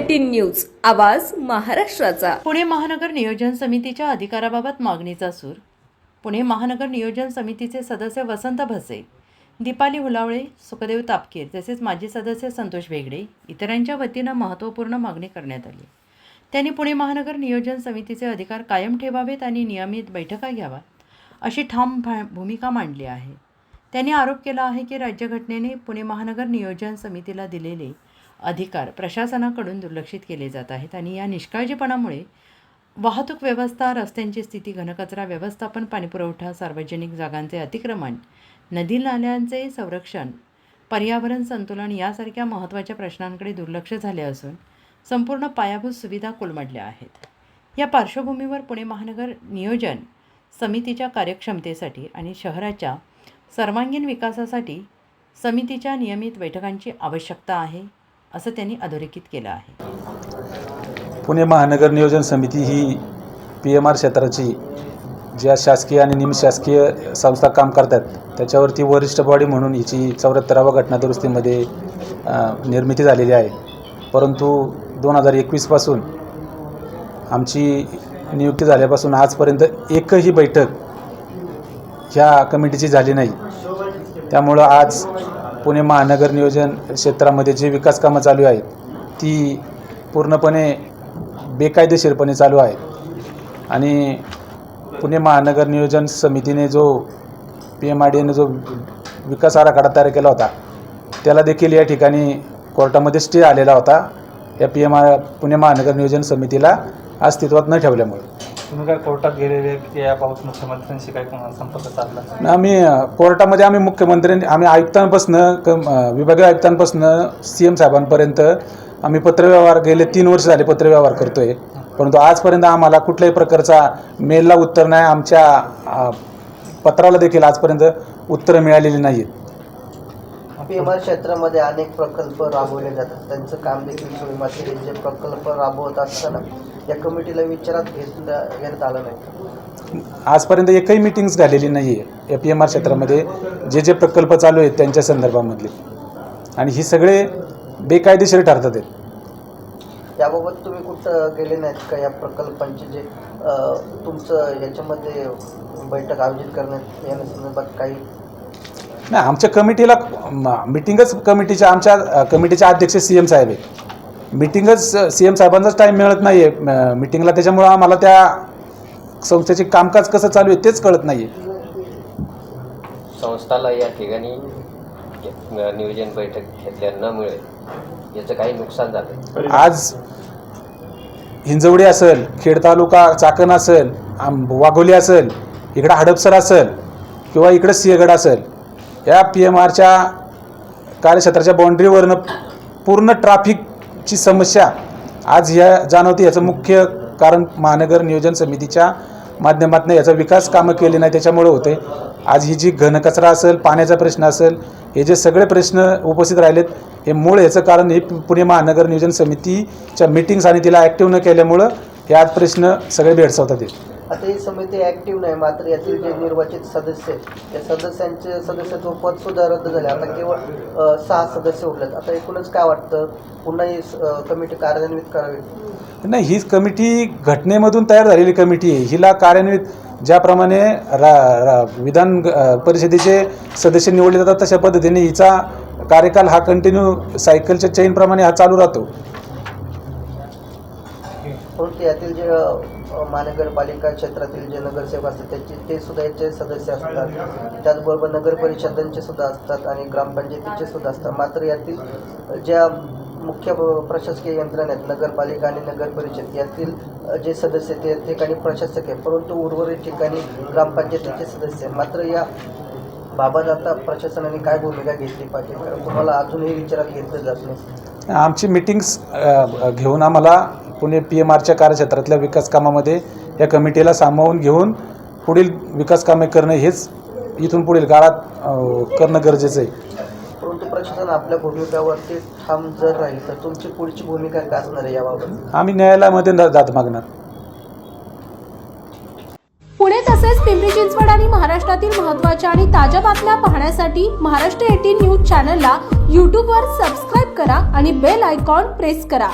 Eighteen news आवाज महाराष्ट्राचा. पुणे महानगर नियोजन समितीच्या अधिकाराबाबत मागणीचा सूर. पुणे महानगर नियोजन समितीचे सदस्य वसंत भसे दीपाली हुलावळे सुखदेव तापकीर तसेच माजी सदस्य संतोष बेगडे इतरांच्या वतीनं महत्त्वपूर्ण मागणी करण्यात आली. त्यांनी पुणे महानगर नियोजन समितीचे अधिकार कायम ठेवावेत आणि नियमित बैठका घ्याव्यात अशी ठाम भा भूमिका मांडली आहे. त्यांनी आरोप केला आहे की राज्यघटनेने पुणे महानगर नियोजन समितीला दिलेले अधिकार प्रशासनाकडून दुर्लक्षित केले जात आहेत आणि या निष्काळजीपणामुळे वाहतूक व्यवस्था रस्त्यांची स्थिती घनकचरा व्यवस्थापन पाणीपुरवठा सार्वजनिक जागांचे अतिक्रमण नदी नाल्यांचे संरक्षण पर्यावरण संतुलन यासारख्या महत्त्वाच्या प्रश्नांकडे दुर्लक्ष झाले असून संपूर्ण पायाभूत सुविधा कोलमडल्या आहेत. या पार्श्वभूमीवर पुणे महानगर नियोजन समितीच्या कार्यक्षमतेसाठी आणि शहराच्या सर्वांगीण विकासासाठी समितीच्या नियमित बैठकांची आवश्यकता आहे. असं त्यांनी अधोरेखित केलं आहे. पुणे महानगर नियोजन समिती ही पी एम आर क्षेत्राची ज्या शासकीय आणि निमशासकीय संस्था काम करतात त्याच्यावरती वरिष्ठ बॉडी म्हणून हिची चौऱ्याहत्तराव्या घटनादुरुस्तीमध्ये निर्मिती झालेली आहे. परंतु दोन हजार एकवीसपासून आमची नियुक्ती झाल्यापासून आजपर्यंत एकही बैठक ह्या कमिटीची झाली नाही. त्यामुळं आज पुणे महानगर नियोजन क्षेत्रामध्ये जे विकास कामं चालू आहेत ती पूर्णपणे बेकायदेशीरपणे चालू आहेत. आणि पुणे महानगर नियोजन समितीने जो पी एम आर डी एने जो विकास आराखडा तयार केला होता त्याला देखील या ठिकाणी कोर्टामध्ये स्टे आलेला होता. या पी एम आर पुणे महानगर नियोजन समितीला अस्तित्वात न ठेवल्यामुळे. तुम्ही काय कोर्टात गेलेले की याबाबत मुख्यमंत्र्यांशी काय कोणाला संपर्क साधला? आम्ही कोर्टामध्ये आम्ही मुख्यमंत्र्यांनी आम्ही आयुक्तांपासून क विभागीय आयुक्तांपासून सी एम साहेबांपर्यंत आम्ही पत्रव्यवहार गेले तीन वर्ष झाले पत्रव्यवहार करतोय. परंतु आजपर्यंत आम्हाला कुठल्याही प्रकारचा मेलला उत्तर नाही. आमच्या अ, पत्राला देखील आजपर्यंत उत्तरं मिळालेली नाहीत पी एम आर क्षेत्रामध्ये अनेक प्रकल्प राबवले जातात. त्यांचं काम देखील सुरू मात्र जे प्रकल्प राबवत असताना या कमिटीला विचारात घेतलं घेण्यात आलं नाही. आजपर्यंत एकही मिटिंग्स झालेली नाही आहे या पी एम आर क्षेत्रामध्ये. जे जे प्रकल्प चालू आहेत त्यांच्या संदर्भामधले. आणि ही सगळे बेकायदेशीर ठरतात आहेत याबाबत तुम्ही कुठं गेले नाहीत का? या प्रकल्पांचे जे तुमचं याच्यामध्ये बैठक आयोजित करण्यात येण्यासंदर्भात काही नाही आमच्या कमिटीला मिटिंगच कमिटीच्या आमच्या कमिटीचे अध्यक्ष सी एम साहेब आहेत. मिटिंगच सी एम साहेबांचाच टाईम मिळत नाही आहे मिटिंगला त्याच्यामुळं आम्हाला त्या संस्थेचे कामकाज कसं चालू आहे तेच कळत नाही आहे संस्थाला या ठिकाणी नियोजन बैठक घेतल्यामुळे याचं काही नुकसान झालं. आज हिंजवडी असेल खेड तालुका चाकण असेल वाघोली असेल इकडं हडपसर असेल किंवा इकडं सिंहगड असेल या पी एम आरच्या कार्यक्षेत्राच्या बाउंड्रीवरनं पूर्ण ट्राफिकची समस्या आज ह्या जाणवते याचं मुख्य कारण महानगर नियोजन समितीच्या माध्यमातून याचा विकास कामं केले नाही त्याच्यामुळे होते आज ही जी घनकचरा असेल पाण्याचा प्रश्न असेल हे जे सगळे प्रश्न उपस्थित राहिलेत हे मूळ याचं कारण हे पु- पुणे महानगर नियोजन समितीच्या मिटिंग्स आणि तिला ॲक्टिव्ह न केल्यामुळं हे आज प्रश्न सगळे भेडसावतात आता ही समिती ॲक्टिव्ह नाही मात्र यातील जे निर्वाचित सदस्य आहेत या सदस्यांचे सदस्यत्व पद सुद्धा रद्द झाले. आता केवळ सहा सदस्य उरलेत. आता एकूणच काय वाटतं? पुन्हा ही कमिटी कार्यान्वित करावी. नाही ही कमिटी घटनेमधून तयार झालेली कमिटी आहे. हिला कार्यान्वित ज्याप्रमाणे रा रा विधान परिषदेचे सदस्य निवडले जातात तशा पद्धतीने हिचा कार्यकाल हा कंटिन्यू सायकलच्या चेनप्रमाणे हा चालू राहतो. परंतु यातील जे महानगरपालिका क्षेत्रातील जे नगरसेवक असतात त्याचे ते सुद्धा याचे सदस्य असतात. त्याचबरोबर नगर परिषदांचे सुद्धा असतात आणि ग्रामपंचायतीचे सुद्धा असतात. मात्र यातील ज्या मुख्य प्रशासकीय यंत्रणा आहेत नगरपालिका आणि नगर परिषद यातील जे सदस्य ते ठिकाणी प्रशासक आहे परंतु उर्वरित ठिकाणी ग्रामपंचायतीचे सदस्य मात्र या बाबत आता प्रशासनाने काय भूमिका घेतली पाहिजे? कारण तुम्हाला अजूनही विचारात घेतलं जात नाही. आमची मिटिंग्स घेऊन आम्हाला पुणे पी एम आरच्या कार्यक्षेत्रातल्या विकास कामामध्ये या कमिटीला सामावून घेऊन पुढील विकास कामे करणं हेच इथून पुढील काळात करणं गरजेचं आहे. परंतु प्रशासन आपल्या भूमिकावरती ठाम जर राहील तर तुमची पुढची भूमिका काय असणार आहे याबाबत? आम्ही न्यायालयामध्ये जात मागणार. पुणे तसेच पिंपरी चिंचवड आणि महाराष्ट्रातील महत्त्वाच्या आणि ताज्या बातम्या पाहण्यासाठी महाराष्ट्र एटीन न्यूज चॅनलला यूट्यूबवर सबस्क्राईब करा आणि बेल आयकॉन प्रेस करा.